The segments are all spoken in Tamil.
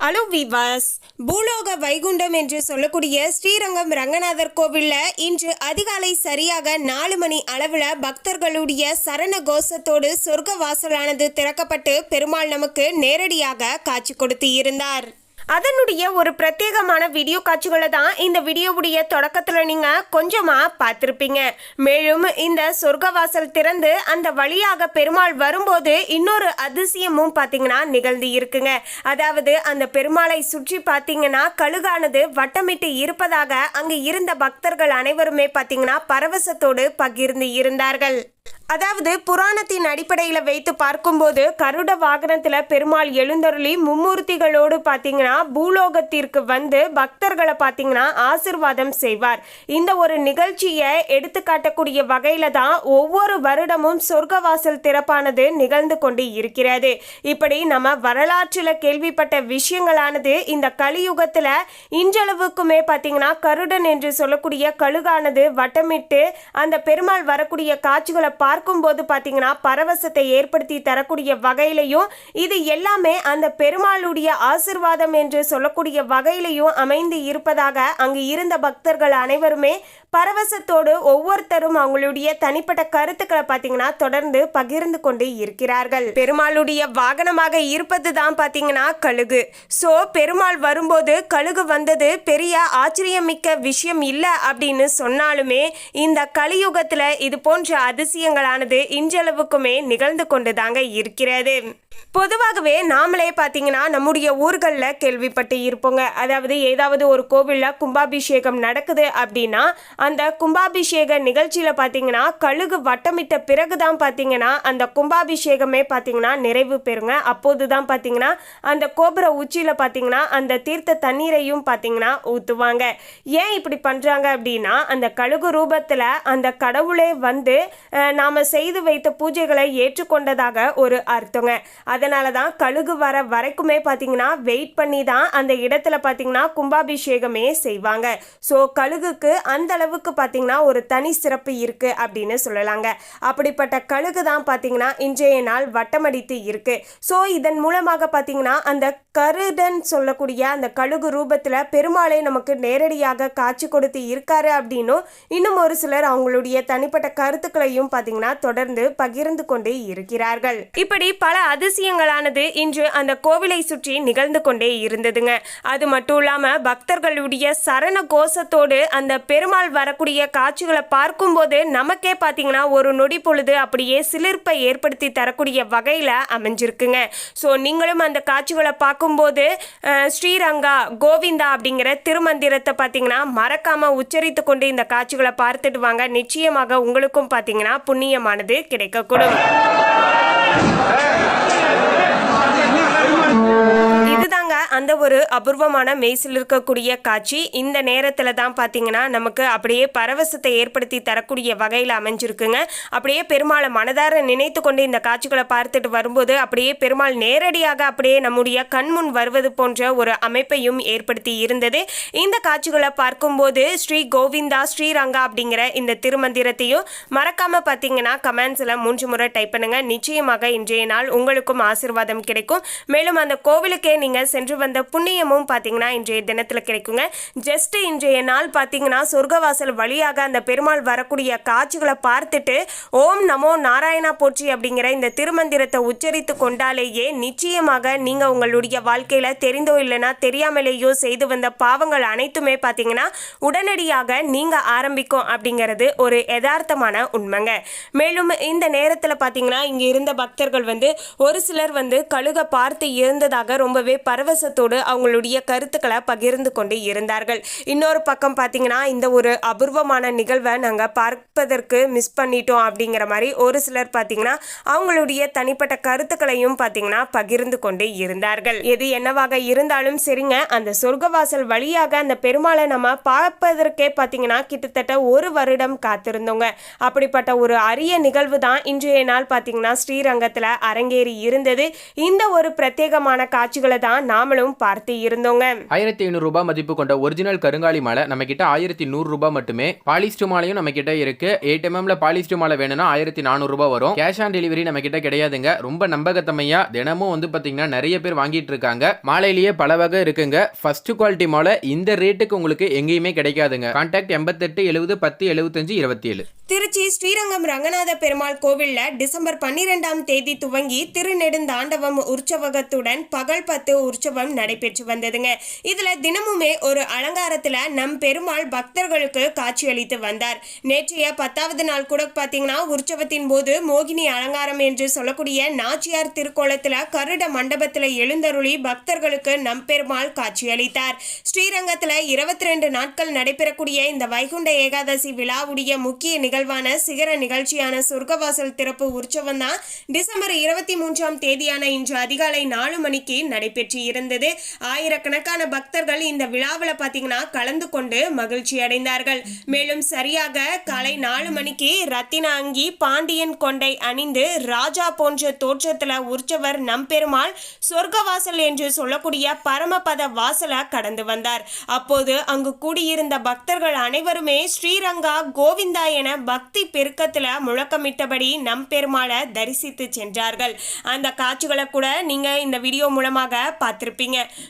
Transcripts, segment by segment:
ஹலோ விவாஸ் பூலோக வைகுண்டம் என்று சொல்லக்கூடிய ஸ்ரீரங்கம் ரங்கநாதர் கோவிலில் இன்று அதிகாலை சரியாக நாலு மணி அளவில் பக்தர்களுடைய சரண கோஷத்தோடு சொர்க்க வாசலானது திறக்கப்பட்டு பெருமாள் நமக்கு நேரடியாக காட்சி கொடுத்து இருந்தார் அதனுடைய ஒரு பிரத்யேகமான வீடியோ காட்சிகளை தான் இந்த வீடியோவுடைய தொடக்கத்தில் நீங்கள் கொஞ்சமாக பார்த்துருப்பீங்க. மேலும் இந்த சொர்க்கவாசல் திறந்து அந்த வழியாக பெருமாள் வரும்போது இன்னொரு அதிசயமும் பார்த்தீங்கன்னா நிகழ்ந்து இருக்குங்க. அதாவது அந்த பெருமாளை சுற்றி பார்த்தீங்கன்னா கழுகானது வட்டமிட்டு இருப்பதாக அங்கு இருந்த பக்தர்கள் அனைவருமே பார்த்தீங்கன்னா பரவசத்தோடு பகிர்ந்து இருந்தார்கள். அதாவது புராணத்தின் அடிப்படையில் வைத்து பார்க்கும்போது கருட வாகனத்தில் பெருமாள் எழுந்தருளி மும்மூர்த்திகளோடு பார்த்தீங்கன்னா பூலோகத்திற்கு வந்து பக்தர்களை பார்த்தீங்கன்னா ஆசிர்வாதம் செய்வார். இந்த ஒரு நிகழ்ச்சியை எடுத்து காட்டக்கூடிய வகையில் தான் ஒவ்வொரு வருடமும் சொர்க்கவாசல் திறப்பானது நிகழ்ந்து கொண்டு இருக்கிறது. இப்படி நம்ம வரலாற்றில் கேள்விப்பட்ட விஷயங்களானது இந்த கலியுகத்தில் இன்றளவுக்குமே பார்த்தீங்கன்னா கருடன் என்று சொல்லக்கூடிய கழுகானது வட்டமிட்டு அந்த பெருமாள் வரக்கூடிய காட்சிகளை பார்க்கும்போது பார்த்தீங்கன்னா பரவசத்தை ஏற்படுத்தி தரக்கூடிய வகையிலையும் இது எல்லாமே அந்த பெருமாளுடைய ஆசிர்வாதம் என்று சொல்லக்கூடிய வகையிலையும் அமைந்து இருப்பதாக அங்கு இருந்த பக்தர்கள் அனைவருமே பரவசத்தோடு ஒவ்வொருத்தரும் அவங்களுடைய தனிப்பட்ட கருத்துக்களை பார்த்தீங்கன்னா தொடர்ந்து பகிர்ந்து கொண்டு இருக்கிறார்கள். பெருமாளுடைய வாகனமாக இருப்பது தான் பார்த்தீங்கன்னா கழுகு. ஸோ பெருமாள் வரும்போது கழுகு வந்தது பெரிய ஆச்சரியமிக்க விஷயம் இல்லை அப்படின்னு சொன்னாலுமே இந்த கலியுகத்தில் இது போன்ற அதிசயங்களானது இன்றளவுக்குமே நிகழ்ந்து கொண்டு தாங்க இருக்கிறது. பொதுவாகவே நாமளே பார்த்தீங்கன்னா நம்முடைய ஊர்களில் கேள்விப்பட்டு இருப்போங்க. அதாவது ஏதாவது ஒரு கோவிலில் கும்பாபிஷேகம் நடக்குது அப்படின்னா அந்த கும்பாபிஷேக நிகழ்ச்சியில் பார்த்தீங்கன்னா கழுகு வட்டமிட்ட பிறகு தான் பார்த்தீங்கன்னா அந்த கும்பாபிஷேகமே பார்த்தீங்கன்னா நிறைவு பெறுங்க. அப்போது தான் பார்த்தீங்கன்னா அந்த கோபுர உச்சியில் பார்த்தீங்கன்னா அந்த தீர்த்த தண்ணீரையும் பார்த்தீங்கன்னா ஊற்றுவாங்க ஏன் இப்படி பண்ணுறாங்க அப்படின்னா அந்த கழுகு ரூபத்தில் அந்த கடவுளே வந்து நாம் செய்து வைத்த பூஜைகளை ஏற்றுக்கொண்டதாக ஒரு அர்த்தங்க. அதனால தான் கழுகு வர வரைக்குமே பார்த்தீங்கன்னா வெயிட் பண்ணி தான் அந்த இடத்துல பார்த்தீங்கன்னா கும்பாபிஷேகமே செய்வாங்க. ஸோ கழுகுக்கு அந்த அளவுக்கு பார்த்தீங்கன்னா ஒரு தனி சிறப்பு இருக்கு அப்படின்னு சொல்லலாங்க. அப்படிப்பட்ட கழுகு தான் பார்த்தீங்கன்னா இன்றைய நாள் வட்டமடித்து இருக்கு. ஸோ இதன் மூலமாக பார்த்தீங்கன்னா அந்த கருடன் சொல்லக்கூடிய அந்த கழுகு ரூபத்தில் பெருமாளை நமக்கு நேரடியாக காட்சி கொடுத்து இருக்காரு அப்படின்னும் இன்னும் ஒரு சிலர் அவங்களுடைய தனிப்பட்ட கருத்துக்களையும் பார்த்தீங்கன்னா தொடர்ந்து பகிர்ந்து கொண்டு இருக்கிறார்கள். இப்படி பல அதிசயங்களானது இன்று அந்த கோவிலை சுற்றி நிகழ்ந்து கொண்டே இருந்ததுங்க. அது மட்டும் இல்லாம பக்தர்களுடைய சரண கோஷத்தோடு அந்த பெருமாள் வரக்கூடிய காட்சிகளை பார்க்கும்போது நமக்கே பார்த்தீங்கன்னா ஒரு நொடி பொழுது அப்படியே சிலிர்ப்பை ஏற்படுத்தி தரக்கூடிய வகையில் அமைஞ்சிருக்குங்க. ஸோ நீங்களும் அந்த காட்சிகளை பார்க்கும்போது ஸ்ரீரங்கா கோவிந்தா அப்படிங்கிற திருமந்திரத்தை பார்த்தீங்கன்னா மறக்காம உச்சரித்து கொண்டு இந்த காட்சிகளை பார்த்துட்டு வாங்க. நிச்சயமாக உங்களுக்கும் பார்த்தீங்கன்னா புண்ணியமானது கிடைக்கக்கூடும். அந்த ஒரு அபூர்வமான மெய்சில் இருக்கக்கூடிய காட்சி இந்த நேரத்தில் தான் பார்த்தீங்கன்னா நமக்கு அப்படியே பரவசத்தை ஏற்படுத்தி தரக்கூடிய வகையில் அமைஞ்சிருக்குங்க. அப்படியே பெருமாளை மனதார நினைத்து கொண்டு இந்த காட்சிகளை பார்த்துட்டு வரும்போது அப்படியே பெருமாள் நேரடியாக அப்படியே நம்முடைய கண்முன் வருவது போன்ற ஒரு அமைப்பையும் ஏற்படுத்தி இருந்தது. இந்த காட்சிகளை பார்க்கும்போது ஸ்ரீ கோவிந்தா ஸ்ரீரங்கா அப்படிங்கிற இந்த திருமந்திரத்தையும் மறக்காமல் பார்த்தீங்கன்னா கமெண்ட்ஸில் மூன்று முறை டைப் பண்ணுங்கள் நிச்சயமாக இன்றைய நாள் உங்களுக்கும் ஆசிர்வாதம் கிடைக்கும். மேலும் அந்த கோவிலுக்கே நீங்கள் சென்று வந்த புண்ணியமும் பார்த்தீங்கன்னா இன்றைய தினத்தில் கிடைக்குங்க. ஜஸ்ட் இன்றைய நாள் பார்த்தீங்கன்னா சொர்க்கவாசல் வழியாக அந்த பெருமாள் வரக்கூடிய காட்சிகளை பார்த்துட்டு ஓம் நமோ நாராயணா போற்றி அப்படிங்கிற இந்த திருமந்திரத்தை உச்சரித்து கொண்டாலேயே நிச்சயமாக நீங்கள் உங்களுடைய வாழ்க்கையில் தெரிந்தோ இல்லைன்னா தெரியாமலேயோ செய்து வந்த பாவங்கள் அனைத்துமே பார்த்தீங்கன்னா உடனடியாக நீங்கள் ஆரம்பிக்கும் அப்படிங்கிறது ஒரு யதார்த்தமான உண்மைங்க. மேலும் இந்த நேரத்தில் பார்த்தீங்கன்னா இங்கே இருந்த பக்தர்கள் வந்து ஒரு சிலர் வந்து கழுக பார்த்து இருந்ததாக ரொம்பவே பரவசத்தோடு அவங்களுடைய கருத்துக்களை பகிர்ந்து கொண்டு இருந்தார்கள். இன்னொரு பக்கம் பார்த்தீங்கன்னா இந்த ஒரு அபூர்வமான நிகழ்வை நாங்கள் பார்ப்பதற்கு மிஸ் பண்ணிட்டோம் அப்படிங்கிற மாதிரி ஒரு சிலர் பார்த்தீங்கன்னா அவங்களுடைய தனிப்பட்ட கருத்துக்களையும் பார்த்தீங்கன்னா பகிர்ந்து கொண்டு இருந்தார்கள். எது என்னவாக இருந்தாலும் சரிங்க அந்த சொர்க்கவாசல் வழியாக அந்த பெருமாளை நம்ம பார்ப்பதற்கே பார்த்தீங்கன்னா கிட்டத்தட்ட ஒரு வருடம் காத்திருந்தோங்க. அப்படிப்பட்ட ஒரு அரிய நிகழ்வு தான் இன்றைய நாள் பார்த்தீங்கன்னா ஸ்ரீரங்கத்தில் அரங்கேறி இருந்தது. இந்த ஒரு பிரத்யேகமான காட்சிகளை தான் நாம் நாமளும் பார்த்து இருந்தோங்க. ஆயிரத்தி ஐநூறு ரூபாய் மதிப்பு கொண்ட ஒரிஜினல் கருங்காலி மாலை நம்ம கிட்ட ஆயிரத்தி நூறு ரூபாய் மட்டுமே. பாலிஸ்டர் மாலையும் நம்ம கிட்ட இருக்கு எயிட் எம்எம்ல பாலிஸ்டர் மாலை வேணும்னா ஆயிரத்தி நானூறு ரூபாய் வரும். கேஷ் ஆன் டெலிவரி நம்ம கிட்ட கிடையாதுங்க. ரொம்ப நம்பகத்தமையா தினமும் வந்து பாத்தீங்கன்னா நிறைய பேர் வாங்கிட்டு இருக்காங்க. மாலையிலேயே பல வகை இருக்குங்க. ஃபர்ஸ்ட் குவாலிட்டி மாலை இந்த ரேட்டுக்கு உங்களுக்கு எங்கேயுமே கிடைக்காதுங்க. கான்டாக்ட் எண்பத்தெட்டு எழுபது பத்து எழுபத்தஞ்சு இருபத்தி ஏழு திருச்சி ஸ்ரீரங்கம் ரங்கநாத பெருமாள் கோவில்ல டிசம்பர் பன்னிரெண்டாம் தேதி துவங்கி திருநெடுந்தாண்டவம் உற்சவகத்துடன் பகல் பத்து உற்சவம் நடைபெற்று வந்ததுங்க. இதுல தினமுமே ஒரு அலங்காரத்துல நம் பெருமாள் பக்தர்களுக்கு காட்சியளித்து வந்தார். நேற்றைய பத்தாவது நாள் கூட பாத்தீங்கன்னா உற்சவத்தின் போது மோகினி அலங்காரம் என்று சொல்லக்கூடிய நாச்சியார் திருக்கோலத்துல கருட மண்டபத்துல எழுந்தருளி பக்தர்களுக்கு நம் பெருமாள் காட்சியளித்தார். ஸ்ரீரங்கத்துல இருபத்தி ரெண்டு நாட்கள் நடைபெறக்கூடிய இந்த வைகுண்ட ஏகாதசி விழாவுடைய முக்கிய நிகழ்வான சிகர நிகழ்ச்சியான சொர்க்கவாசல் திறப்பு உற்சவம் தான் டிசம்பர் இருபத்தி மூன்றாம் தேதியான இன்று அதிகாலை நாலு மணிக்கு நடைபெற்று இருந்தது. ஆயிரக்கணக்கான பக்தர்கள் இந்த விழாவில் பார்த்தீங்கன்னா கலந்து கொண்டு மகிழ்ச்சி அடைந்தார்கள். மேலும் சரியாக காலை நாலு மணிக்கு ரத்தின அங்கி பாண்டியன் கொண்டை அணிந்து ராஜா போன்ற தோற்றத்தில் உற்சவர் நம்பெருமாள் சொர்க்கவாசல் என்று சொல்லக்கூடிய பரமபத வாசலை கடந்து வந்தார். அப்போது அங்கு கூடியிருந்த பக்தர்கள் அனைவருமே ஸ்ரீரங்கா கோவிந்தா என பக்தி பெருக்கத்தில் முழக்கமிட்டபடி நம்பெருமாளை தரிசித்து சென்றார்கள். அந்த காட்சிகளை கூட நீங்கள் இந்த வீடியோ மூலமாக பார்த்துருப்பீங்க.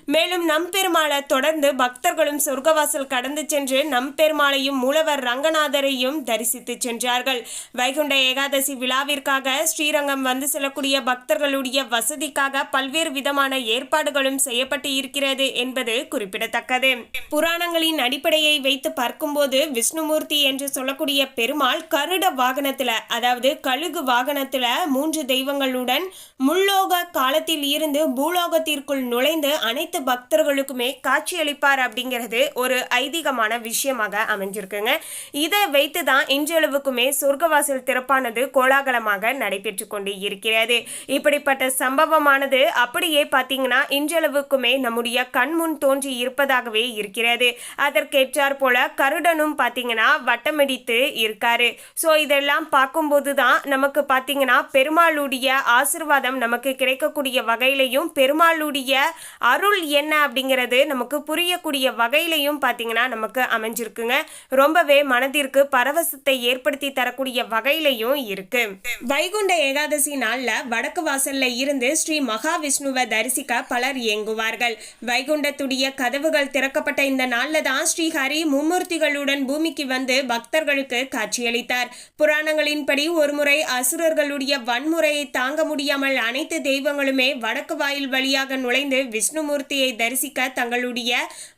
மேலும் நம்பெருமாளை தொடர்ந்து பக்தர்களும் சொர்க்கவாசல் கடந்து சென்று நம்பெருமாளையும் மூலவர் ரங்கநாதரையும் தரிசித்து சென்றார்கள். வைகுண்ட ஏகாதசி விழாவிற்காக ஸ்ரீரங்கம் வந்து செல்லக்கூடிய பக்தர்களுடைய வசதிக்காக பல்வேறு விதமான ஏற்பாடுகளும் செய்யப்பட்டு இருக்கிறது என்பது குறிப்பிடத்தக்கது. புராணங்களின் அடிப்படையை வைத்து பார்க்கும்போது விஷ்ணுமூர்த்தி என்று சொல்லக்கூடிய பெருமாள் கருட வாகனத்துல அதாவது கழுகு வாகனத்துல மூன்று தெய்வங்களுடன் முள்ளோக காலத்தில் இருந்து பூலோகத்திற்குள் நுழைந்து அனைத்து பக்தர்களுக்குமே காட்சியளிப்பார் அப்படிங்கிறது ஒரு ஐதீகமான விஷயமாக அமைஞ்சிருக்குங்க. இதை வைத்து தான் இன்றளவுக்குமே சொர்க்கவாசல் திறப்பானது கோலாகலமாக நடைபெற்று கொண்டு இருக்கிறது. இப்படிப்பட்ட சம்பவமானது அப்படியே பார்த்தீங்கன்னா இன்றளவுக்குமே நம்முடைய கண்முன் தோன்றி இருப்பதாகவே இருக்கிறது. அதற்கேற்றார் போல கருடனும் பார்த்தீங்கன்னா வட்டமடித்து இருக்காரு. ஸோ இதெல்லாம் பார்க்கும்போது தான் நமக்கு பார்த்தீங்கன்னா பெருமாளுடைய ஆசிர்வாதம் நமக்கு கிடைக்கக்கூடிய வகையிலையும் பெருமாளுடைய அருள் என்ன அப்படிங்கிறது நமக்கு புரியக்கூடிய வகையிலையும் பார்த்தீங்கன்னா நமக்கு அமைஞ்சிருக்குங்க. ரொம்பவே மனதிற்கு பரவசத்தை ஏற்படுத்தி தரக்கூடிய வகையிலையும் இருக்கு. வைகுண்ட ஏகாதசி நாளில் வடக்கு வாசல்ல இருந்து ஸ்ரீ மகாவிஷ்ணுவை தரிசிக்க பலர் இயங்குவார்கள். வைகுண்டத்துடைய கதவுகள் திறக்கப்பட்ட இந்த நாளில் தான் ஸ்ரீ ஹரி மும்மூர்த்திகளுடன் பூமிக்கு வந்து பக்தர்களுக்கு காட்சியளித்தார். புராணங்களின்படி ஒருமுறை அசுரர்களுடைய வன்முறையை தாங்க முடியாமல் அனைத்து தெய்வங்களுமே வடக்கு வாயில் வழியாக நுழைந்து விஷ்ணுமூர்த்தியை தரிசிக்க தங்களுடைய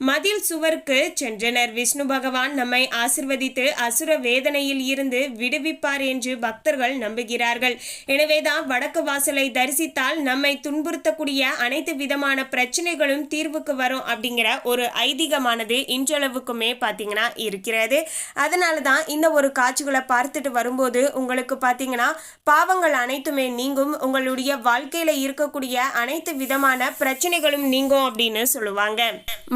மதில் சுவருக்கு சென்றனர். விஷ்ணு பகவான் நம்மை ஆசிர்வதித்து அசுர வேதனையில் இருந்து விடுவிப்பார் என்று பக்தர்கள் நம்புகிறார்கள். எனவேதான் வடக்கு வாசலை தரிசித்தால் நம்மை துன்புறுத்தக்கூடிய அனைத்து விதமான பிரச்சனைகளும் தீர்வுக்கு வரும் அப்படிங்கிற ஒரு ஐதீகமானது இன்றளவுக்குமே பார்த்தீங்கன்னா இருக்கிறது. அதனால தான் இந்த ஒரு காட்சிகளை பார்த்துட்டு வரும்போது உங்களுக்கு பார்த்தீங்கன்னா பாவங்கள் அனைத்துமே நீங்கும். உங்களுடைய வாழ்க்கையில் இருக்கக்கூடிய அனைத்து விதமான பிரச்சனைகளும் நீங்கும் அப்படின்னு சொல்லுவாங்க.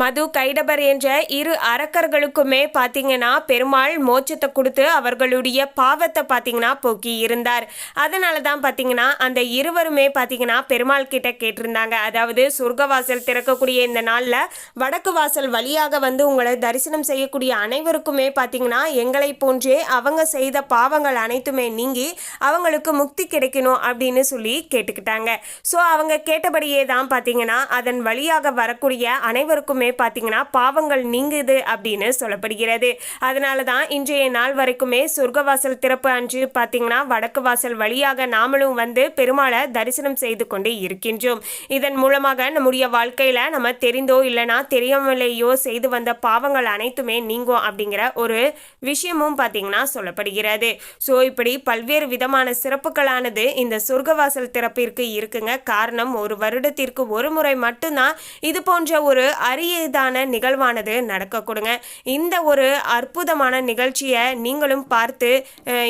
மது கைடபர் என்ற இரு அரக்கர்களுக்குமே பார்த்தீங்கன்னா பெருமாள் மோட்சத்தை கொடுத்து அவர்களுடைய பாவத்தை பார்த்தீங்கன்னா போக்கி இருந்தார். அதனால தான் பார்த்தீங்கன்னா அந்த இருவருமே பார்த்தீங்கன்னா பெருமாள் கிட்ட கேட்டிருந்தாங்க. அதாவது சொர்க்கவாசல் திறக்கக்கூடிய இந்த நாளில் வடக்கு வாசல் வழியாக வந்து உங்களை தரிசனம் செய்யக்கூடிய அனைவருக்குமே பார்த்தீங்கன்னா எங்களை போன்றே அவங்க செய்த பாவங்கள் அனைத்துமே நீங்கி அவங்களுக்கு முக்தி கிடைக்கணும் அப்படின்னு சொல்லி கேட்டுக்கிட்டாங்க. ஸோ அவங்க கேட்டபடியே தான் பார்த்தீங்கன்னா அதன் வழியாக வரக்கூடிய அனைவருக்குமே பார்த்தீங்கன்னா பாவங்கள் நீங்குது அப்படின்னு சொல்லப்படுகிறது. அதனால தான் இன்றைய நாள் வரைக்குமே சொர்க்கவாசல் திறப்பு அன்று பார்த்தீங்கன்னா வடக்கு வாசல் வழியாக நாமளும் வந்து பெருமாளை தரிசனம் செய்து கொண்டு இருக்கின்றோம். இதன் மூலமாக நம்முடைய வாழ்க்கையில் நம்ம தெரிந்தோ இல்லைனா தெரியாமலேயோ செய்து வந்த பாவங்கள் அனைத்துமே நீங்கும் அப்படிங்கிற ஒரு விஷயமும் பார்த்தீங்கன்னா சொல்லப்படுகிறது. ஸோ இப்படி பல்வேறு விதமான சிறப்புகளானது இந்த சொர்க்கவாசல் திறப்பிற்கு இருக்குங்க. காரணம் ஒரு வருடத்திற்கு ஒரு முறை மட்டும்தான் இது போன்ற ஒரு அரியதான நிகழ்வானது நடக்க கொடுங்க இந்த ஒரு அற்புதமான நிகழ்ச்சியை நீங்களும் பார்த்து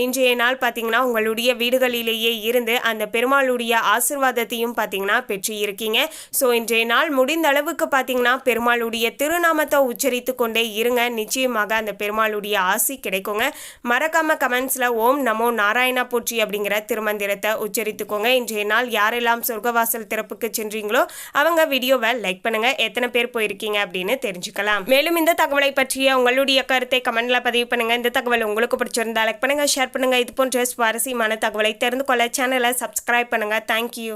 இன்றைய நாள் பார்த்தீங்கன்னா உங்களுடைய வீடுகளிலேயே இருந்து அந்த பெருமாளுடைய ஆசிர்வாதத்தையும் பார்த்தீங்கன்னா பெற்று இருக்கீங்க ஸோ இன்றைய நாள் முடிந்த அளவுக்கு பார்த்தீங்கன்னா பெருமாளுடைய திருநாமத்தை உச்சரித்து கொண்டே இருங்க. நிச்சயமாக அந்த பெருமாளுடைய ஆசி கிடைக்குங்க. மறக்காம கமெண்ட்ஸில் ஓம் நமோ நாராயணா போற்றி அப்படிங்கிற திருமந்திரத்தை உச்சரித்துக்கோங்க. இன்றைய நாள் யாரெல்லாம் சொர்க்கவாசல் திறப்புக்கு சென்றீங்களோ அவங்க வீடியோவை லைக் பண்ணுங்க. எத்தனை பேர் போயிருக்கீங்க அப்படின்னு தெரிஞ்சுக்கலாம். மேலும் இந்த தகவலை பற்றிய உங்களுடைய கருத்தை கமெண்ட்ல பதிவு பண்ணுங்க. இந்த தகவல் உங்களுக்கு பிடிச்சிருந்தா லைக் பண்ணுங்க ஷேர் பண்ணுங்க. இது போன்ற சுவாரஸ்யமான தகவலை தெரிந்து கொள்ள சேனலை சப்ஸ்கிரைப் பண்ணுங்க. தேங்க்யூ